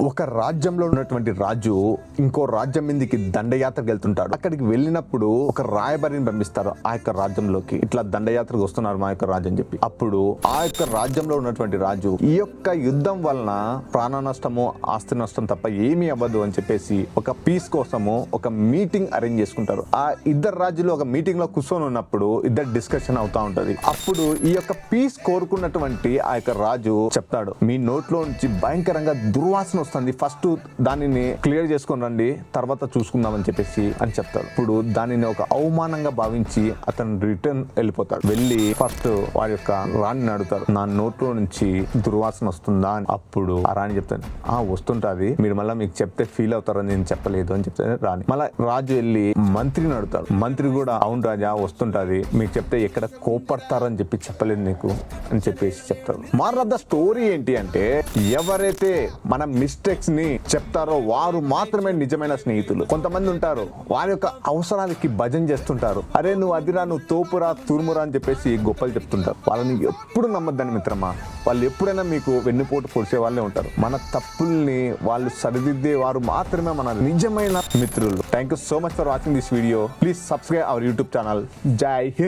ఒక రాజ్యంలో ఉన్నటువంటి రాజు ఇంకో రాజ్యం మీదకి దండయాత్రకు వెళ్తుంటాడు. అక్కడికి వెళ్ళినప్పుడు ఒక రాయబారిని పంపిస్తారు ఆ యొక్క రాజ్యంలోకి. ఇట్లా దండయాత్రకు వస్తున్నారు మా యొక్క రాజ్యం చెప్పి. అప్పుడు ఆ యొక్క రాజ్యంలో ఉన్నటువంటి రాజు ఈ యొక్క యుద్ధం వలన ప్రాణ నష్టము ఆస్తి నష్టం తప్ప ఏమీ అవ్వదు అని చెప్పేసి ఒక పీస్ కోసము ఒక మీటింగ్ అరేంజ్ చేసుకుంటారు. ఆ ఇద్దరు రాజులు ఒక మీటింగ్లో కూర్చొని ఉన్నప్పుడు ఇద్దరు డిస్కషన్ అవుతా ఉంటది. అప్పుడు ఈ యొక్క పీస్ కోరుకున్నటువంటి ఆ యొక్క రాజు చెప్తాడు మీ నోట్లో నుంచి భయంకరంగా దుర్వాసన వస్తుంది. ఫస్ట్ దానిని క్లియర్ చేసుకొని రండి తర్వాత చూసుకుందామని చెప్పేసి అని చెప్తాడు. ఇప్పుడు దానిని ఒక అవమానంగా భావించి అతను రిటర్న్ వెళ్ళిపోతాడు. వెళ్ళి ఫస్ట్ వారి యొక్క రాణిని అడుగుతారు నా నోట్లో నుంచి దుర్వాసన వస్తుందా? అని. అప్పుడు ఆ రాణి చెప్తాను ఆ వస్తుంటది మీరు మళ్ళీ మీకు చెప్తే ఫీల్ అవుతారని నేను చెప్పలేదు అని చెప్తే రాణి. మళ్ళీ రాజు వెళ్ళి మంత్రిని అడుగుతాడు మంత్రి కూడా అవును రాజా వస్తుంటది మీకు చెప్తే ఎక్కడ కోపడతారని చెప్పి చెప్పలేదు నీకు అని చెప్పేసి చెప్తారు మార్ద స్టోరీ ఏంటి అంటే ఎవరైతే మనం మిస్ మిస్టేక్స్ని చెప్తారో వారు మాత్రమే నిజమైన స్నేహితులు. కొంతమంది ఉంటారు వారి యొక్క అవసరానికి భజన చేస్తుంటారు. అరే నువ్వు అదిరా నువ్వు తోపురా తూర్మురా అని చెప్పేసి గొప్పలు చెప్తుంటారు. వాళ్ళని ఎప్పుడు నమ్మద్దని మిత్రమా? వాళ్ళు ఎప్పుడైనా మీకు వెన్నుపోటు పొడిచే వాళ్ళే ఉంటారు. మన తప్పుల్ని వాళ్ళు సరిదిద్దే వారు మాత్రమే మన నిజమైన మిత్రులు. Thank you so much for watching this video please subscribe our YouTube channel జై హింద్